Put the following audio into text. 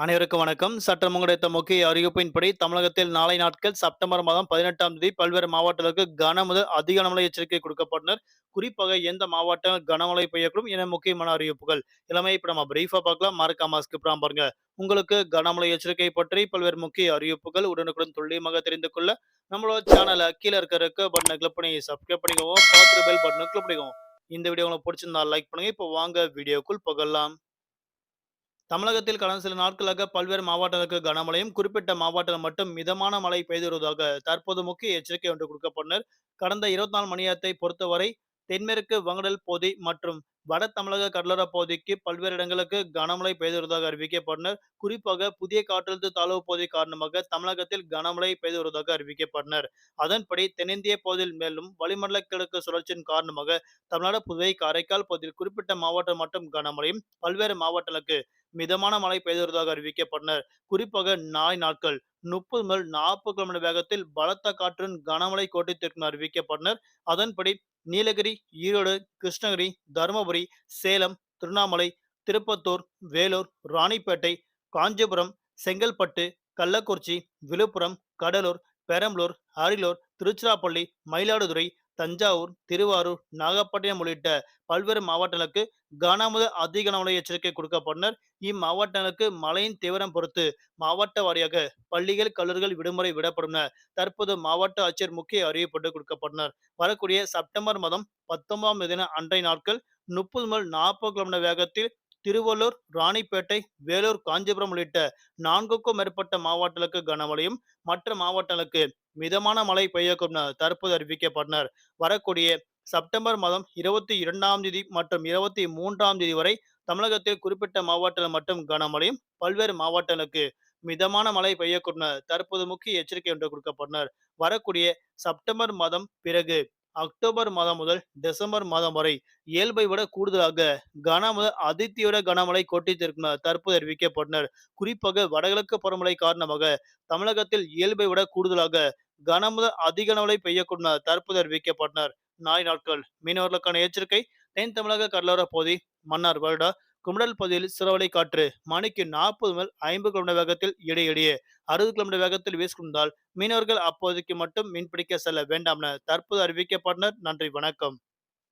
அனைவருக்கும் வணக்கம். சட்டம் கிடைத்த முக்கிய அறிவிப்பின்படி தமிழகத்தில் நாளை நாட்கள் செப்டம்பர் மாதம் பதினெட்டாம் தேதி பல்வேறு மாவட்டங்களுக்கு கனமுதல் அதிக கனமழை எச்சரிக்கை கொடுக்கப்பட்டனர். குறிப்பாக எந்த மாவட்டம் கனமழை பெய்யக்கூடும் என முக்கியமான அறிவிப்புகள். எல்லாமே இப்ப நம்ம பிரீஃபா பார்க்கலாம். மறக்காம ஸ்கிப்ராம் பாருங்க. உங்களுக்கு கனமழை எச்சரிக்கை பற்றி பல்வேறு முக்கிய அறிவிப்புகள் உடனுக்குடன் துல்லியமாக தெரிந்து கொள்ள நம்மளோட சேனலை கீழே இருக்க பட்டனை கிளிக் பண்ணி சப்ஸ்கிரைப் பண்ணிக்கோங்க. பார்த்து பெல் பட்டனை கிளிக் பண்ணிக்கோங்க. இந்த வீடியோ உங்களுக்கு பிடிச்சிருந்தா லைக் பண்ணுங்க. இப்போ வாங்க வீடியோக்குள் புகழலாம் தமிழகத்தில் கடந்த சில நாட்களாக பல்வேறு மாவட்டங்களுக்கு கனமழையும் குறிப்பிட்ட மாவட்டத்தில் மட்டும் மிதமான மழை பெய்து வருவதாக தற்போது முக்கிய எச்சரிக்கை ஒன்று கொடுக்கப்பட்டனர். கடந்த இருபத்தி நாலு மணி நேரத்தை பொறுத்தவரை தென்மேற்கு வங்கடல் பகுதி மற்றும் வட தமிழக கடலோர பகுதிக்கு பல்வேறு இடங்களுக்கு கனமழை பெய்து வருவதாக அறிவிக்கப்பட்டனர். குறிப்பாக புதிய காற்றழுத்த தாழ்வு பகுதி காரணமாக தமிழகத்தில் கனமழை பெய்து வருவதாக அறிவிக்கப்பட்டனர். அதன்படி தென்னிந்திய பகுதியில் மேலும் வளிமண்டல கிழக்கு சுழற்சியின் காரணமாக தமிழ்நாடு புதுவை காரைக்கால் பகுதியில் குறிப்பிட்ட மாவட்டம் மட்டும் கனமழையும் பல்வேறு மாவட்டங்களுக்கு மிதமான மழை பெய்து வருவதாக அறிவிக்கப்பட்டனர். குறிப்பாக நாய் நாட்கள் முப்பது முதல் நாற்பது கிலோமீட்டர் வேகத்தில் பலத்த காற்றுடன் கனமழை கோட்டித்திற்கும் அறிவிக்கப்பட்டனர். அதன்படி நீலகிரி ஈரோடு கிருஷ்ணகிரி தருமபுரி சேலம் திருவண்ணாமலை திருப்பத்தூர் வேலூர் ராணிப்பேட்டை காஞ்சிபுரம் செங்கல்பட்டு கள்ளக்குறிச்சி விழுப்புரம் கடலூர் பெரம்பலூர் அரியலூர் திருச்சிராப்பள்ளி மயிலாடுதுறை தஞ்சாவூர் திருவாரூர் நாகப்பட்டினம் உள்ளிட்ட பல்வேறு மாவட்டங்களுக்கு கனமுத அதிக கனமழை எச்சரிக்கை கொடுக்கப்பட்டனர். இம்மாவட்டங்களுக்கு மழையின் தீவிரம் பொறுத்து மாவட்ட வாரியாக பள்ளிகள் கல்லூரிகள் விடுமுறை விடப்படும் தற்போது மாவட்ட ஆட்சியர் முக்கிய அறிவிப்பட்டு கொடுக்கப்பட்டனர். வரக்கூடிய செப்டம்பர் மாதம் பத்தொன்பதாம் தேதி அன்றைய நாட்கள் முப்பது முதல் நாற்பது கிலோமீட்டர் வேகத்தில் திருவள்ளூர் ராணிப்பேட்டை வேலூர் காஞ்சிபுரம் உள்ளிட்ட நான்குக்கும் மேற்பட்ட மாவட்டங்களுக்கு கனமழையும் மற்ற மாவட்டங்களுக்கு மிதமான மழை பெய்யக்கும் தற்போது அறிவிக்கப்பட்டனர். வரக்கூடிய செப்டம்பர் மாதம் இருபத்தி இரண்டாம் தேதி மற்றும் இருபத்தி மூன்றாம் தேதி வரை தமிழகத்தில் குறிப்பிட்ட மாவட்டங்கள் மட்டும் கனமழையும் பல்வேறு மாவட்டங்களுக்கு மிதமான மழை பெய்யக்கூடும் தற்போது முக்கிய எச்சரிக்கை ஒன்று கொடுக்கப்பட்டனர். வரக்கூடிய செப்டம்பர் மாதம் பிறகு அக்டோபர் மாதம் முதல் டிசம்பர் மாதம் வரை இயல்பை விட கூடுதலாக கனமழை அதிதீவிர கனமழை கொட்டித்திருக்கும் தற்போது அறிவிக்கப்பட்டனர். குறிப்பாக வடகிழக்கு பருவமழை காரணமாக தமிழகத்தில் இயல்பை விட கூடுதலாக கனமுதல் அதிக கனமழை பெய்யக்கூடும் தற்போது அறிவிக்கப்பட்டனர். நாய் நாட்கள் மீனவர்களுக்கான எச்சரிக்கை தென் தமிழக கடலோர பகுதி மன்னார் வருடா குமடல் பகுதியில் சிறவலை காற்று. மணிக்கு நாற்பது முதல் ஐம்பது கிலோமீட்டர் வேகத்தில் இடையிடையே அறுபது கிலோமீட்டர் வேகத்தில் வீசிக்கொண்டால் மீனவர்கள் அப்போதைக்கு மட்டும் மீன்பிடிக்க செல்ல வேண்டாம் என தற்போது அறிவிக்கப்பட்டனர். நன்றி வணக்கம்.